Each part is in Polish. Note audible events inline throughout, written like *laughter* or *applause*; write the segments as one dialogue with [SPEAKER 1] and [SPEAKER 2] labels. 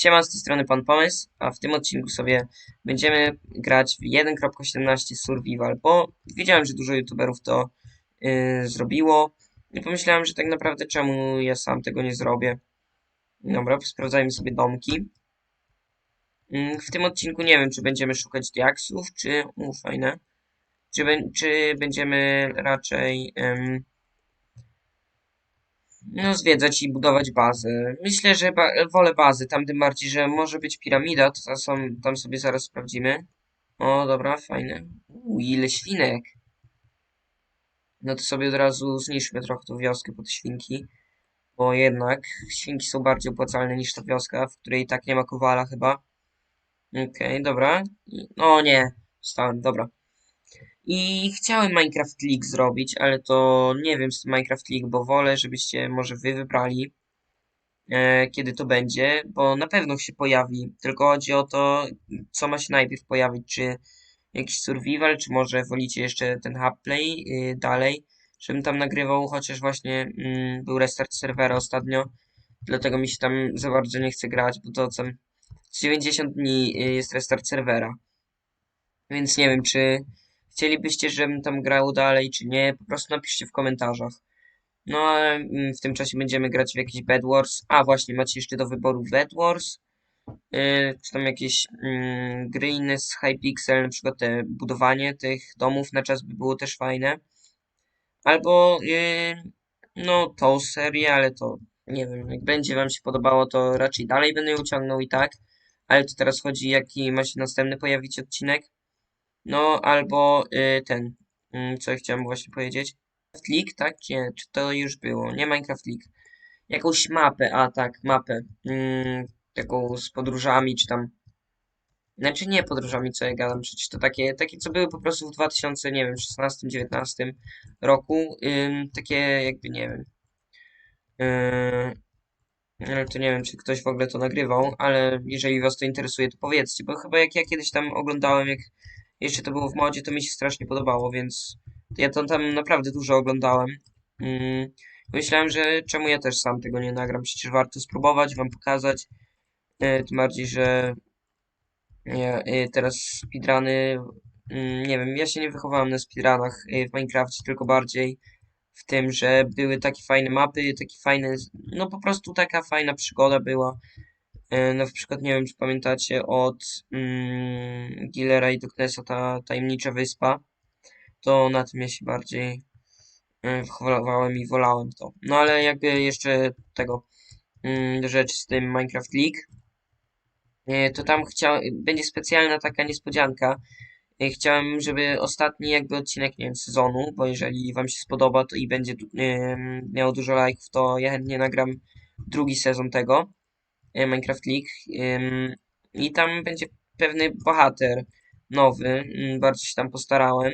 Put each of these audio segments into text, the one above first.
[SPEAKER 1] Siema, z tej strony Pan Pomysł, a w tym odcinku sobie będziemy grać w 1.17 Survival, bo wiedziałem, że dużo youtuberów to yy, zrobiło i pomyślałem, że tak naprawdę czemu ja sam tego nie zrobię. Dobra, sprawdzajmy sobie domki. Yy, w tym odcinku nie wiem, czy będziemy szukać diaksów, czy... U, fajne. Czy, czy będziemy raczej... ym, no, zwiedzać i budować bazę. Myślę, że ba wolę bazy, tam tym bardziej, że może być piramida, to są, tam sobie zaraz sprawdzimy. O, dobra, fajne. Uuu, ile świnek. No to sobie od razu zniszczmy trochę tą wioskę pod świnki. Bo jednak świnki są bardziej opłacalne niż ta wioska, w której i tak nie ma kowala chyba. Okej, dobra. I- No nie, stałem, dobra. I chciałem Minecraft League zrobić, ale to nie wiem z Minecraft League, bo wolę, żebyście może wy wybrali, e, kiedy to będzie, bo na pewno się pojawi. Tylko chodzi o to, co ma się najpierw pojawić, czy jakiś survival, czy może wolicie jeszcze ten hubplay y, dalej, żebym tam nagrywał, chociaż właśnie mm, był restart serwera ostatnio, dlatego mi się tam za bardzo nie chce grać, bo to z 90 dni y, jest restart serwera. Więc nie wiem, czy chcielibyście, żebym tam grał dalej, czy nie, po prostu napiszcie w komentarzach. No ale mm, w tym czasie będziemy grać w jakiś Bed Wars. A właśnie, macie jeszcze do wyboru Bed Wars, yy, czy tam jakieś mm, gry inne z Hypixel, na przykład te budowanie tych domów na czas by było też fajne. Albo yy, no tą serię, ale to nie wiem, jak będzie wam się podobało, to raczej dalej będę ją ciągnął i tak. Ale to teraz chodzi, jaki ma się następny pojawić odcinek. No, albo y, ten, mm, co chciałem właśnie powiedzieć. League, tak? Nie? Czy to już było? Nie Minecraft League. Jakąś mapę, a tak, mapę. Mm, taką z podróżami, czy tam. Znaczy nie podróżami, co ja gadam, przecież to takie, takie co były po prostu w 2000, nie wiem, 16-19 roku. Ym, takie jakby, nie wiem. Ale to nie wiem, czy ktoś w ogóle to nagrywał, ale jeżeli was to interesuje, to powiedzcie, bo chyba jak ja kiedyś tam oglądałem, jak jeszcze to było w modzie, to mi się strasznie podobało, więc ja to tam naprawdę dużo oglądałem. Mm, myślałem, że czemu ja też sam tego nie nagram, przecież warto spróbować, wam pokazać. E, tym bardziej, że e, teraz speedruny, mm, nie wiem, ja się nie wychowałem na speedrunach e, w Minecrafcie, tylko bardziej w tym, że były takie fajne mapy, takie fajne, no po prostu taka fajna przygoda była. E, No, na przykład, nie wiem, czy pamiętacie, od mm, Gillera i Darknessa ta tajemnicza wyspa, to na tym ja się bardziej e, wychowywałem i wolałem to. No, ale jakby jeszcze tego mm, rzecz z tym Minecraft League, e, to tam chciał, będzie specjalna taka niespodzianka. Chciałem, żeby ostatni jakby odcinek, nie wiem, sezonu, bo jeżeli wam się spodoba to i będzie miał dużo lajków, to ja chętnie nagram drugi sezon tego Minecraft League i tam będzie pewny bohater nowy, ym, bardzo się tam postarałem.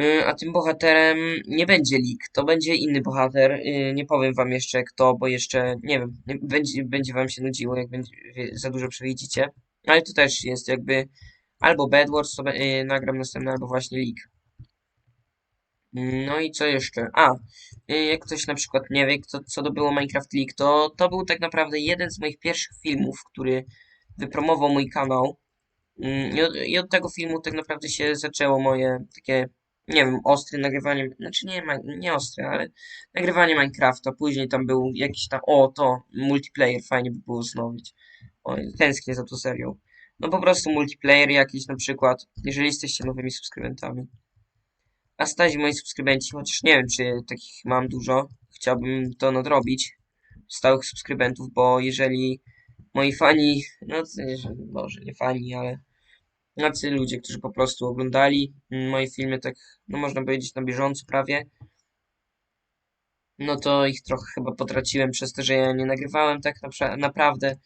[SPEAKER 1] Y, A tym bohaterem nie będzie League, to będzie inny bohater. y, Nie powiem wam jeszcze kto, bo jeszcze nie wiem, będzie, będzie wam się nudziło, jak będzie, za dużo przewidzicie. Ale to też jest jakby albo Bed Wars, to nagram następny, albo właśnie League. No i co jeszcze? A, y, jak ktoś na przykład nie wie, co, co to było Minecraft League, to to był tak naprawdę jeden z moich pierwszych filmów, który wypromował mój kanał. Mm, I od, I od tego filmu tak naprawdę się zaczęło moje takie, nie wiem, ostre nagrywanie, znaczy nie, nie ostre, ale nagrywanie Minecrafta. Później tam był jakiś tam, o to, multiplayer, fajnie by było znowić. O, tęsknię za tą serią. No po prostu multiplayer jakiś na przykład, jeżeli jesteście nowymi subskrybentami. A stać moi subskrybenci, chociaż nie wiem, czy takich mam dużo, chciałbym to nadrobić, stałych subskrybentów, bo jeżeli moi fani, no może nie fani, ale tacy ludzie, którzy po prostu oglądali moje filmy tak, no można powiedzieć na bieżąco prawie, no to ich trochę chyba potraciłem przez to, że ja nie nagrywałem tak napra- naprawdę,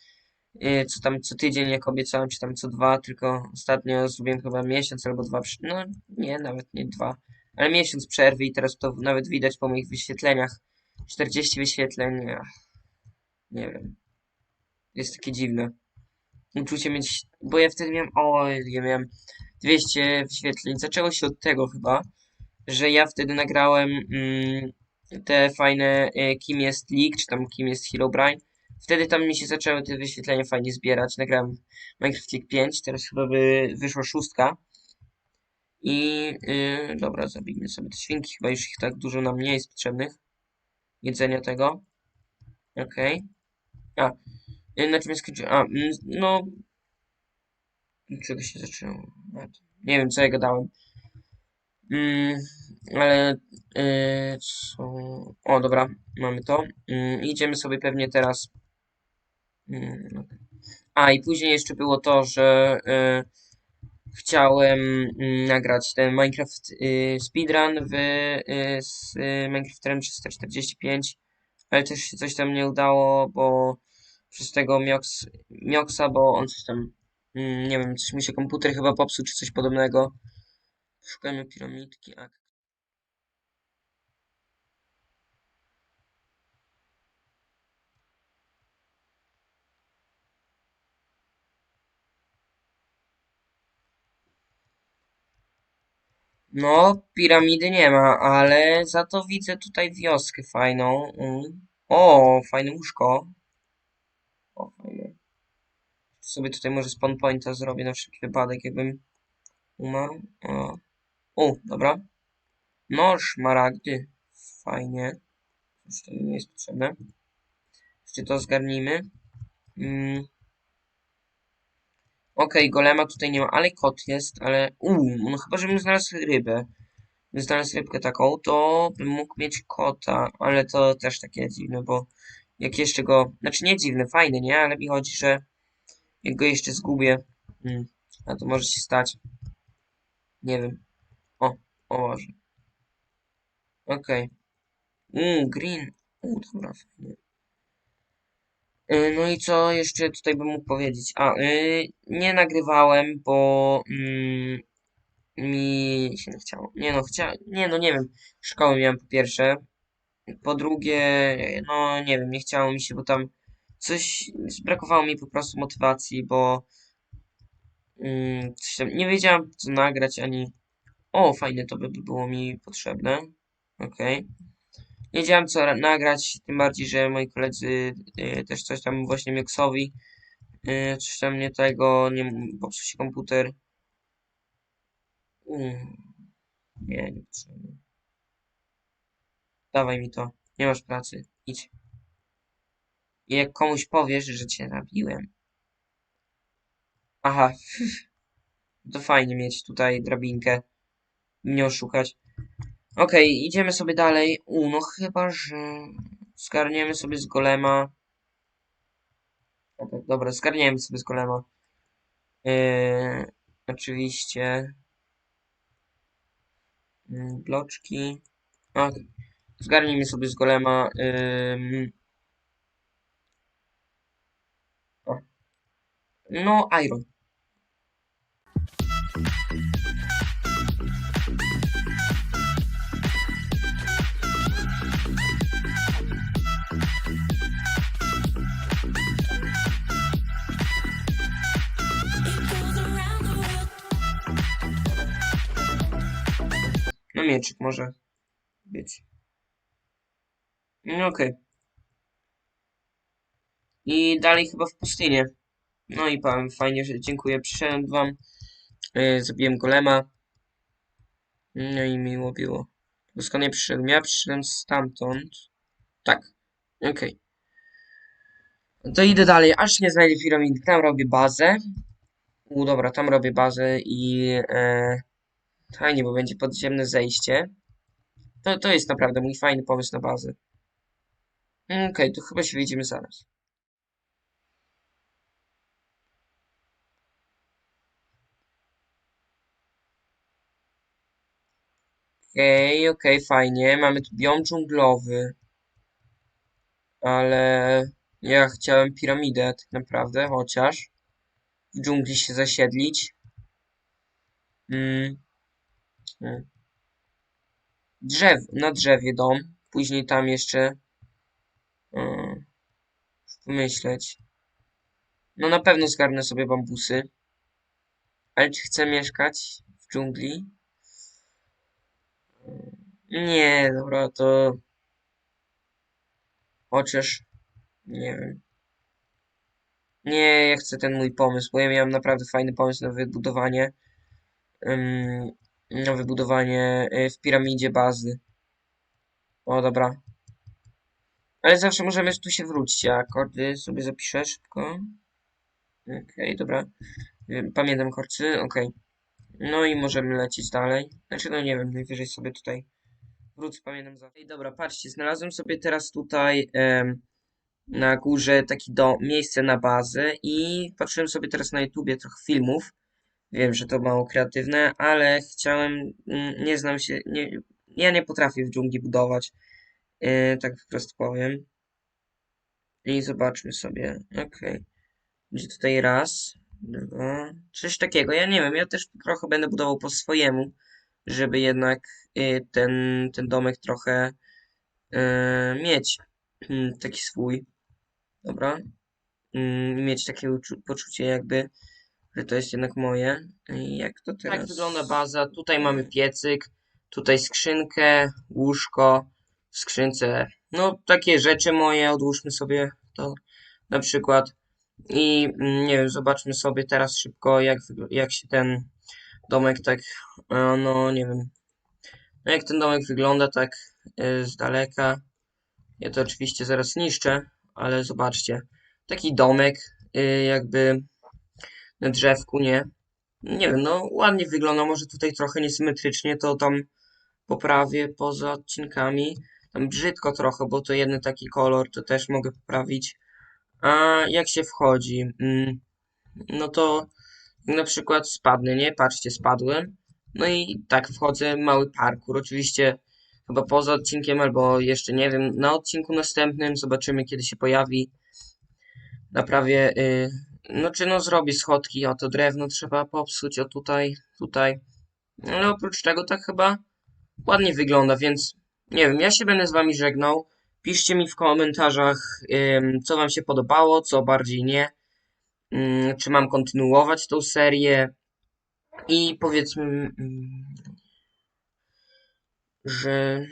[SPEAKER 1] yy, co tam co tydzień, jak obiecałem, czy tam co dwa, tylko ostatnio zrobiłem chyba miesiąc albo dwa, no nie, nawet nie dwa, ale miesiąc przerwy i teraz to nawet widać po moich wyświetleniach. 40 wyświetleń, ach, nie wiem. Jest takie dziwne. Uczucie mieć, bo ja wtedy miałem, o, ja miałem 200 wyświetleń. Zaczęło się od tego chyba, że ja wtedy nagrałem mm, te fajne e, Kim jest League, czy tam Kim jest Herobrine. Wtedy tam mi się zaczęły te wyświetlenia fajnie zbierać. Nagrałem Minecraft League 5, teraz chyba by wyszła szóstka. I yy, dobra, zabijmy sobie te świnki, chyba już ich tak dużo nam nie jest potrzebnych. Jedzenia tego. Okej. A, yy, na czym? A, mm, no... Czego się zaczęło? Nie wiem, co ja gadałem. Mm, ale yy, co... O, dobra, mamy to. Mm, idziemy sobie pewnie teraz. Mm, okej. A i później jeszcze było to, że yy, chciałem mm, nagrać ten Minecraft yy, speedrun w, yy, z yy, Minecrafterem 345, ale też się coś tam nie udało, bo przez tego Miox, Mioxa, bo on coś tam, mm, nie wiem, coś mi się komputer chyba popsuł, czy coś podobnego. Szukajmy piramidki. No, piramidy nie ma, ale za to widzę tutaj wioskę fajną. Mm. O, fajne łóżko. O, fajne. Sobie tutaj może spawn pointa zrobię na wszelki wypadek, jakbym umarł. O, o dobra. No, szmaragdy. Fajnie. To nie jest potrzebne. Jeszcze to zgarnijmy. Mm. Okej, golema tutaj nie ma, ale kot jest, ale... Uuu, no chyba, żebym znalazł rybę. Bym znalazł rybkę taką, to bym mógł mieć kota, ale to też takie dziwne, bo jak jeszcze go... Znaczy nie dziwne, fajne, nie? Ale mi chodzi, że jak go jeszcze zgubię, mm, a to może się stać. Nie wiem. O, o może. Okej. Uuu, green. Uuu, dobra, fajnie. Y, No i co jeszcze tutaj bym mógł powiedzieć? A, y, nie nagrywałem, bo mm, mi się nie chciało. Nie no, chcia... Nie no, nie wiem. Szkoły miałem po pierwsze. Po drugie, no nie wiem, nie chciało mi się, bo tam coś... Brakowało mi po prostu motywacji, bo mm, coś tam... nie wiedziałem co nagrać, ani... O, fajne to by było mi potrzebne. Okej. Nie wiedziałem co ra- nagrać, tym bardziej, że moi koledzy y, też coś tam właśnie Mioxowi y, coś tam nie tego, nie popsuł się komputer. Mm, nie, nie potrzebne. Dawaj mi to, nie masz pracy, idź. I jak komuś powiesz, że cię zabiłem. Aha, *laughs* to fajnie mieć tutaj drabinkę, mnie oszukać. Okej, idziemy sobie dalej. U, no chyba, że zgarniemy sobie z golema. Dobra, Dobra, zgarniemy sobie z golema. Yy, oczywiście. Yy, bloczki. Okej. Zgarnijmy sobie z golema. Yy, no, iron. Mieczyk może być. No okej. I dalej chyba w pustynię. No i powiem, fajnie, że dziękuję. Przyszedłem wam. Yy, zabiłem golema. No i miło było. Bo skąd ja przyszedłem? Ja przyszedłem stamtąd. Tak. Okej. To idę dalej, aż nie znajdę piramidy. Tam robię bazę. U, dobra, tam robię bazę i... E, fajnie, bo będzie podziemne zejście. To, to jest naprawdę mój fajny pomysł na bazę. Okej, to chyba się widzimy zaraz. Okej, okej, fajnie. Mamy tu biom dżunglowy. Ale ja chciałem piramidę tak naprawdę, chociaż w dżungli się zasiedlić. Mm. Drzew, na drzewie dom. Później tam jeszcze mm, pomyśleć. No na pewno zgarnę sobie bambusy. Ale czy chcę mieszkać w dżungli? Nie, dobra, to... Chociaż... Nie wiem. Nie, ja chcę ten mój pomysł, bo ja miałem naprawdę fajny pomysł na wybudowanie. Wybudowanie y, w piramidzie bazy. O, dobra. Ale zawsze możemy tu się wrócić. Ja kordy sobie zapiszę szybko. Okej, dobra. Wiem, Pamiętam korcy, okej. No i możemy lecieć dalej. Znaczy, no nie wiem, najwyżej sobie tutaj wrócę, pamiętam za. Ej, dobra, patrzcie, znalazłem sobie teraz tutaj em, na górze taki do, miejsce na bazę i patrzyłem sobie teraz na YouTubie trochę filmów. Wiem, że to mało kreatywne, ale chciałem, mm, nie znam się, nie, ja nie potrafię w dżungli budować, yy, tak po prostu powiem. I zobaczmy sobie, okej. Będzie tutaj raz, dwa, coś takiego, ja nie wiem, ja też trochę będę budował po swojemu, żeby jednak y, ten, ten domek trochę y, mieć mm, taki swój, dobra, Mm, mieć takie poczucie jakby, że to jest jednak moje. I jak to teraz? Tak wygląda baza, tutaj mamy piecyk, tutaj skrzynkę, łóżko, w skrzynce, no takie rzeczy moje, odłóżmy sobie to na przykład. I mm, nie wiem, zobaczmy sobie teraz szybko, jak, jak się ten domek tak, e, no nie wiem, no jak ten domek wygląda tak e, z daleka. Ja to oczywiście zaraz niszczę, ale zobaczcie. Taki domek, e, jakby drzewku, nie? Nie wiem, no ładnie wygląda, może tutaj trochę niesymetrycznie, to tam poprawię poza odcinkami. Tam brzydko trochę, bo to jeden taki kolor, to też mogę poprawić. A jak się wchodzi? Mm, no to na przykład spadnę, nie? Patrzcie, spadłem. No i tak wchodzę, mały parkour. Oczywiście chyba poza odcinkiem, albo jeszcze nie wiem, na odcinku następnym zobaczymy, kiedy się pojawi. Naprawię, y, no czy no zrobię schodki, o to drewno trzeba popsuć, o tutaj, tutaj. Ale oprócz tego tak chyba ładnie wygląda, więc nie wiem, ja się będę z wami żegnał. Piszcie mi w komentarzach, co wam się podobało, co bardziej nie. Ym, czy mam kontynuować tą serię. I powiedzmy, ym, że...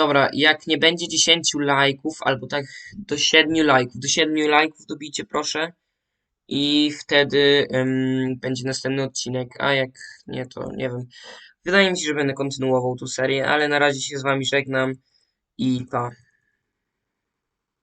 [SPEAKER 1] Dobra, jak nie będzie 10 lajków, albo tak do 7 lajków, do 7 lajków dobijcie proszę. I wtedy będzie następny odcinek, a jak nie, to nie wiem. Wydaje mi się, że będę kontynuował tą serię, ale na razie się z wami żegnam i pa.